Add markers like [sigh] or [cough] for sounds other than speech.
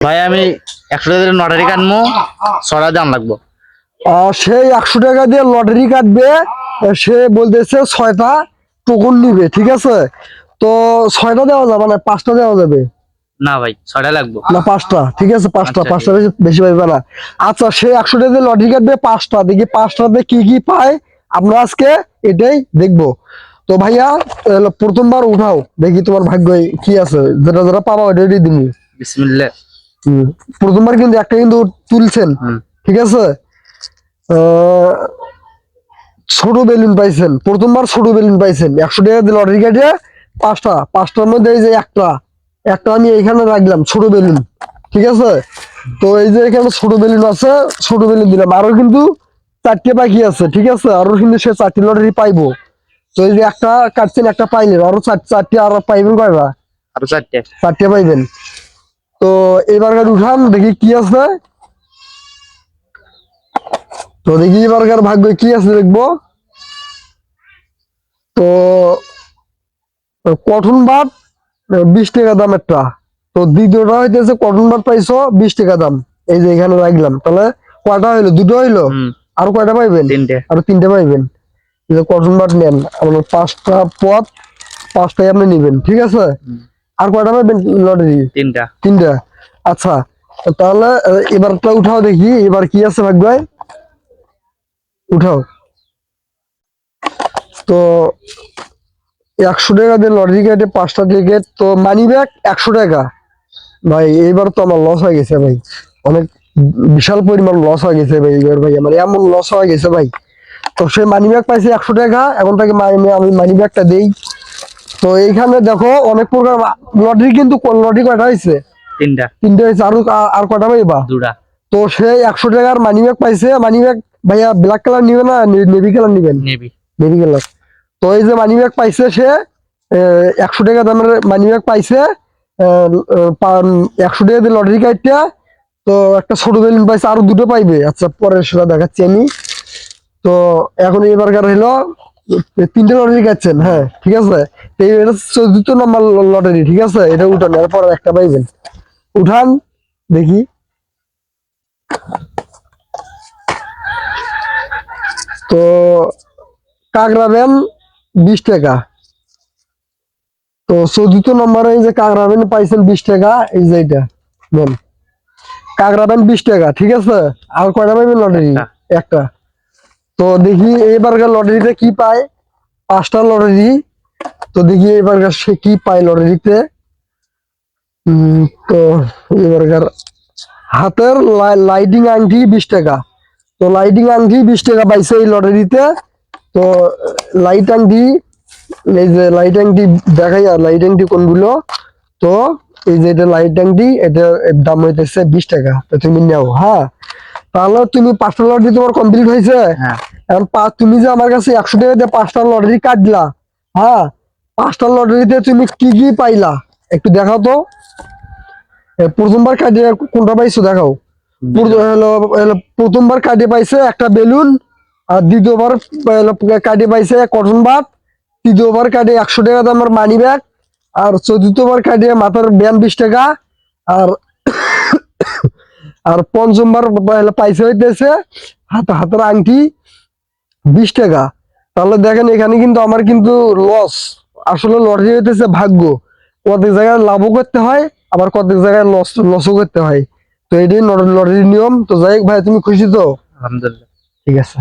ভাই আমি একশো টাকা দিয়ে লটারি কাটবো ছটা দাম লাগবো। আহ, সে একশো টাকা দিয়ে লটারি কাটবে সে বলতেছে ছয়টা টোকন নিবে ঠিক আছে? তো ছয়টা দেওয়া যাবে না পাঁচটা দেওয়া যাবে? না ভাই ছটা লাগবো। না পাঁচটা ঠিক আছে পাঁচটা আচ্ছা, পাঁচটা বেশি বেশি পাইবে না। আচ্ছা সে একশো টাকা দিয়ে লটারি কাটবে পাঁচটা দেখি পাঁচটাতে কি কি পায়। আমরা আজকে এটাই দেখব। তো ভাইয়া প্রথমবার উঠাও দেখি তোমার ভাগ্য কি আছে। যেটা যেটা পাবা ওইটাই দিবি। বিসমিল্লা হুম। প্রথমবার কিন্তু একটা কিন্তু তুলছেন ঠিক আছে? ছোট বেলুন পাইছেন প্রথমবার ছোট বেলুন পাইছেন। একশো টাকা দিয়ে লটারি কাটে পাঁচটা পাঁচটার মধ্যে এই যে একটা একটা আমি এখানে রাখলাম ছোট বেলুন ঠিক আছে? তো এই যে এখানে ছোট বেলুন আছে ছোট বেলুন দিলাম। আরও কিন্তু চারটে বাকি আছে ঠিক আছে? আরও কিন্তু সে চারটে লটারি পাইবো। তো এই যে একটা কাটছেন একটা পাইলেন। আরও চারটে আরও পাইবেন কয়টা? আরও চারটে। চারটে পাইবেন। তো এবার উঠান দেখি কি আছে। তো দেখি এবারকার ভাগ্য কি আছে দেখব। তো কঠন ভাত বিশ টাকা দাম একটা। তো দ্বিতীয়টা হইতেছে কটন ভাত পাইছো বিশ টাকা দাম। এই যে এখানে রাখলাম। তাহলে কয়টা হইল? দুটো হইল? আরও কয়টা পাইবেন? তিনটে। আরও তিনটে পাইবেন। কটন বাট নেন। আপনার পাঁচটা পথ পাঁচটাই আপনি নিবেন ঠিক আছে। আর কয়টা পাইবেন লটারি তিনটা। তিনটা? আচ্ছা তাহলে এবারটা উঠাও দেখি এবার কি আছে ভাগ্য উঠাও। তো একশো টাকা দিয়ে লটারি কেটে পাঁচটা টিকিট তো মানি ব্যাগ একশো টাকা। ভাই এইবার তো আমার লস হয়ে গেছে ভাই। অনেক বিশাল পরিমাণ লস হয়ে গেছে ভাই এবার ভাই আমার এমন লস হয়ে গেছে ভাই। তো সে মানি ব্যাগ পাইছে একশো টাকা এখন তাকে আমি মানি ব্যাগটা দেই। তো এইখানে দেখো অনেক প্রকার লটারি কিন্তু লটারি কয়টা হয়েছে? তিনটা। তিনটে হয়েছে। আরও আর কয়টা পাইবা দুটা। তো সে একশো টাকার মানি ব্যাগ পাইছে। মানি ব্যাগ ভাইয়া ব্ল্যাক কালার নিবে না? নেভি কালার নিবেন? নেবি নেভি কালার তো এই যে মানি ব্যাগ পাইছে সে একশো টাকা দামের মানি ব্যাগ পাইছে। একশো টাকা দিয়ে লটারি কাটটা তো একটা ছোট বেলুন পাইছে। আরও দুটো পাইবে। আচ্ছা পরে সেটা দেখাচ্ছি আমি। তো এখন এবারকার হলো তিনটে লটারি কাটছেন হ্যাঁ ঠিক আছে? এটা চতুর্থ নম্বর লটারি ঠিক আছে? এটা উঠান এরপর একটা পাইবেন উঠান দেখি। তো কাকড়াবেন বিশ টাকা। তো চতুর্থ নম্বরে এই যে কাকড়াবেন পাইছেন বিশ টাকা এই যে এটা নেন কাকড়াবেন বিশ টাকা ঠিক আছে? আর কয়টা পাইবেন লটারি একটা। তো দেখি এবারকার লটারিতে কি পায়? পাঁচটা লটারি। তো দেখি এবারকার সে কি পায় লটারিতে? তো এবারকার হাতের লাই- লাইটিং আংটি বিশ টাকা। তো লাইটিং আংটি বিশ টাকা পাইছে এই লটারিতে। তো লাইট আংটি, এই যে লাইট আংটি দেখাই আর লাইট আংটি কোনগুলো? তো এই যে এটা লাইট আংটি, এটা দাম হইতেছে বিশ টাকা। তো তুমি নাও হ্যাঁ? তাহলে তুমি পাঁচটা লটারি তোমার কমপ্লিট হয়েছে হ্যাঁ। এখন পা- তুমি যে আমার কাছে একশো টাকা দিয়ে পাঁচটা লটারি কাটলা হ্যাঁ? পাঁচটা লটারিতে তুমি কি কি পাইলা? একটু দেখাও তো। প্রথমবার কাটিয়ে কোনটা পাইছো দেখাও। প্রথমবার কাটিয়ে পাইছে একটা বেলুন আর দ্বিতীয়বার কাটিয়ে পাইছে কটন বাট তৃতীয়বার কাটিয়ে একশো টাকা দামের মানি ব্যাগ আর চতুর্থবার কাটিয়ে মাথার ব্যায়াম বিশ টাকা আর [coughs] আর পঞ্চমবার পাইছে হইতেছে হাত হাতের আংটি বিশ টাকা। তাহলে দেখেন এখানে কিন্তু আমার কিন্তু লস আসলে লটারি হইতেছে ভাগ্য। কতক জায়গায় লাভও করতে হয় আবার কতক জায়গায় লস লসও করতে হয়। তো এটাই লটারির নিয়ম। তো যাই হোক ভাই তুমি খুশি তো? আলহামদুলিল্লাহ। ঠিক আছে।